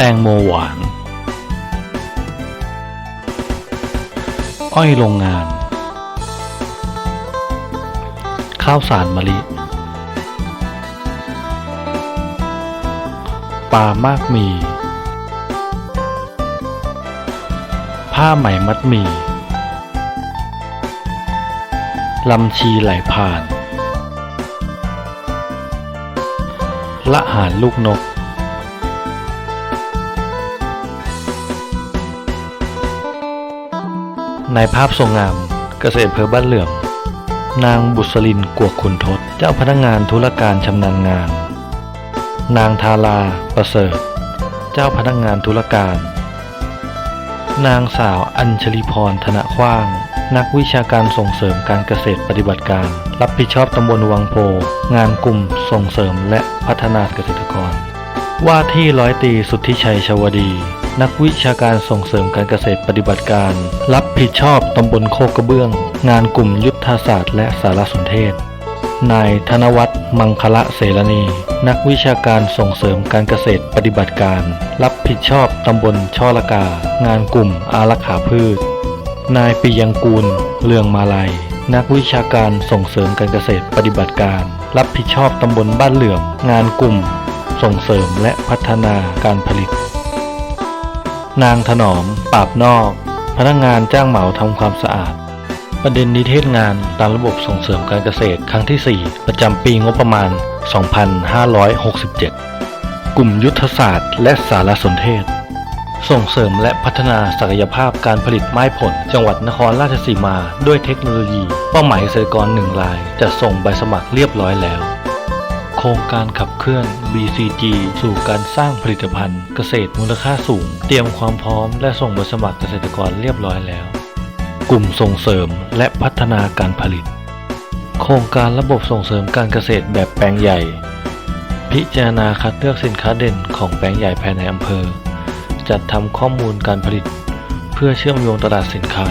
แตงโมหวาน อ้อยโรงงาน ข้าวสารมะลิ ปลามากมี ผ้าไหมมัดมี ลำชีไหลผ่าน ละหารลูกนก ในภาพทรงงาม เกษตรเภอบ้านเหลื่อม นางบุษลินกวกขุนทศ เจ้าพนักงานธุรการชำนาญงาน นางทาราประเสริฐ เจ้าพนักงานธุรการ นางสาวอัญชลีพรธนขว้าง นักวิชาการส่งเสริมการเกษตรปฏิบัติการ รับผิดชอบตำบลวังโพ งานกลุ่มส่งเสริมและพัฒนาเกษตรกร ว่าที่ร้อยตีสุทธิชัยชวดี นักวิชาการส่งเสริมการเกษตรปฏิบัติการ รับผิดชอบตำบลโคกกระเบื้อง งานกลุ่มยุทธศาสตร์และสารสนเทศ นายธนวัฒน์มังคละเสรณี นักวิชาการส่งเสริมการเกษตรปฏิบัติการ รับผิดชอบตำบลช่อละกา งานกลุ่มอารักขาพืช นายปิยังกูลเลืองมาลัย นักวิชาการส่งเสริมการเกษตรปฏิบัติการ รับผิดชอบตำบลบ้านเหลื่อมงานกลุ่ม ส่งเสริมและพัฒนาการผลิต นางถนอมปราบนอก พนักงานจ้างเหมาทำความสะอาด ประเด็นนิเทศงานตามระบบส่งเสริมการเกษตรครั้งที่ 4 ประจำปีงบประมาณ 2567 กลุ่มยุทธศาสตร์ และสารสนเทศ ส่งเสริมและพัฒนาศักยภาพการผลิตไม้ผล จังหวัดนครราชสีมา ด้วยเทคโนโลยี เป้าหมายเกษตรกรหนึ่งรายจะส่งใบสมัครเรียบร้อยแล้ว โครงการขับเคลื่อน BCG สู่การสร้างผลิตภัณฑ์ เกษตรมูลค่าสูง เตรียมความพร้อมและส่งใบสมัครเกษตรกรเรียบร้อยแล้ว กลุ่มส่งเสริมและพัฒนาการผลิต โครงการระบบส่งเสริมการเกษตรแบบแปลงใหญ่ พิจารณาคัดเลือกสินค้าเด่นของแปลงใหญ่ภายในอำเภอ จัดทำข้อมูลการผลิต เพื่อเชื่อมโยงตลาดสินค้า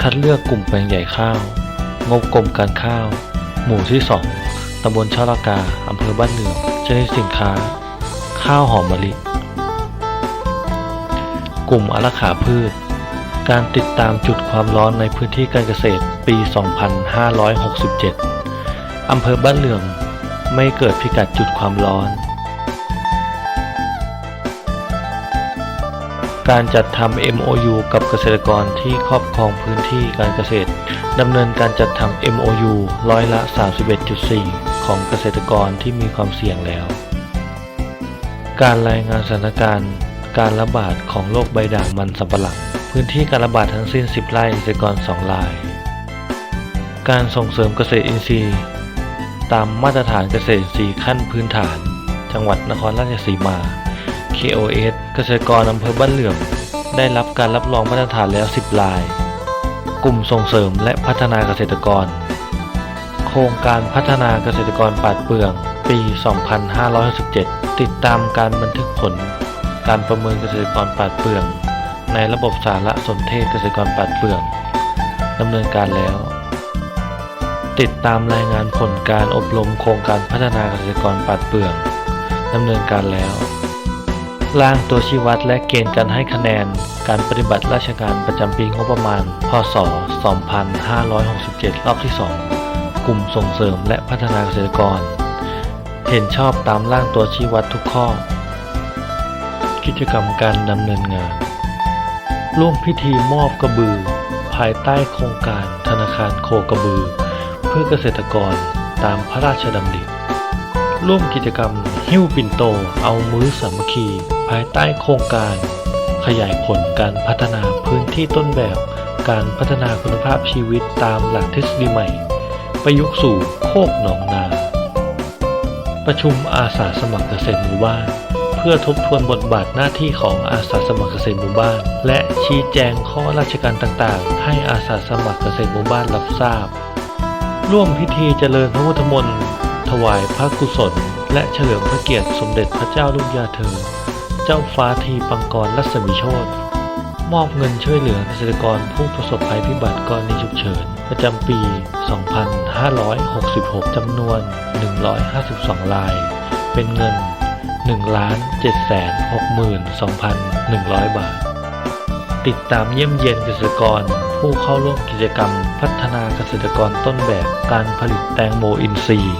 คัดเลือกกลุ่มแปลงใหญ่ข้าว งบกรมการข้าว หมู่ที่2 ตำบลชาลากา อำเภอบ้านเหนือชนิดสินค้า ข้าวหอมมะลิ กลุ่มอารักขาพืช การติดตามจุดความร้อนในพื้นที่การเกษตรปี 2567 อำเภอบ้านเหลื่อมไม่เกิดพิกัดจุดความร้อน การจัดทำ MOU กับเกษตรกรที่ครอบครองพื้นที่การเกษตรดำเนินการจัดทำ MOU ร้อยละ 31.4 ของเกษตรกรที่มีความเสี่ยงแล้ว การรายงานสถานการณ์การระบาดของโรคใบด่างมันสำปะหลัง พื้นที่การระบาดทั้งสิ้น 10 ไร่เกษตรกร 2 ราย การส่งเสริมเกษตรอินทรีย์ ตามมาตรฐานเกษตรอินทรีย์ขั้นพื้นฐาน จังหวัดนครราชสีมา KOS เกษตรกรอำเภอบ้านเหลื่อม ได้รับการรับรองมาตรฐานแล้ว 10 ราย กลุ่มส่งเสริมและพัฒนาเกษตรกร โครงการพัฒนาเกษตรกรปาดเปลือง ปี 2567 ติดตามการบันทึกผล การประเมินเกษตรกรปาดเปลือง ในระบบสารสนเทศเกษตรกรปาดเปลืองดำเนินการแล้ว ติดตามรายงานผลการอบรมโครงการพัฒนาเกษตรกรปาดเปลืองดำเนินการแล้วร่างตัวชี้วัดและเกณฑ์การให้คะแนน การปฏิบัติราชการประจำปีงบประมาณ พศ 2567 รอบที่ 2 ลุ่มส่งเสริมและพัฒนาเกษตรกร เห็นชอบตามร่างตัวชี้วัดทุกข้อ กิจกรรมการดำเนินงาน ร่วมพิธีมอบกระบือ ภายใต้โครงการธนาคารโคกระบือ เพื่อเกษตรกรตามพระราชดำริร่วมกิจกรรมหิ้วปิ่นโตเอามื้อสามัคคี ภายใต้โครงการ ขยายผลการพัฒนาพื้นที่ต้นแบบ การพัฒนาคุณภาพชีวิตตามหลักทฤษฎีใหม่ ประยุกต์สู่โคกหนองนา ประชุมอาสาสมัครเกษตรหมู่บ้าน เพื่อทบทวนบทบาทหน้าที่ของอาสาสมัครเกษตรหมู่บ้าน และชี้แจงข้อราชการต่างๆ ให้อาสาสมัครเกษตรหมู่บ้านรับทราบ ร่วมพิธีเจริญพระพุทธมนต์ถวายพระกุศล และเฉลิมพระเกียรติสมเด็จพระเจ้าลูกยาเธอ เจ้าฟ้าทีปังกรรัศมีโชต มอบเงินช่วยเหลือเกษตรกรผู้ประสบภัยพิบัติกรณีฉุกเฉิน ประจำปี 2566 จำนวน 152 ราย เป็นเงิน1,762,100 บาท ติดตามเยี่ยมเยียนเกษตรกรผู้เข้าร่วมกิจกรรม พัฒนาเกษตรกรต้นแบบการผลิตแตงโมอินทรีย์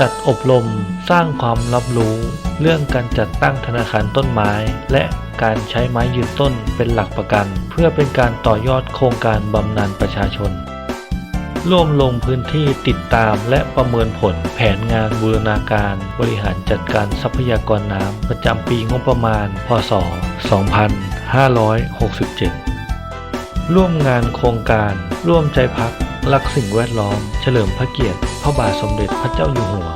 จัดอบรมสร้างความรับรู้ เรื่องการจัดตั้งธนาคารต้นไม้ และการใช้ไม้ยืนต้นเป็นหลักประกัน เพื่อเป็นการต่อยอดโครงการบำนาญประชาชน ร่วมลงพื้นที่ติดตามและประเมินผลแผนงานบูรณาการบริหารจัดการทรัพยากรน้ำประจำปีงบประมาณ พศ 2567 ร่วมงานโครงการร่วมใจพัก รักสิ่งแวดล้อม เฉลิมพระเกียรติ พระบาทสมเด็จพระเจ้าอยู่หัว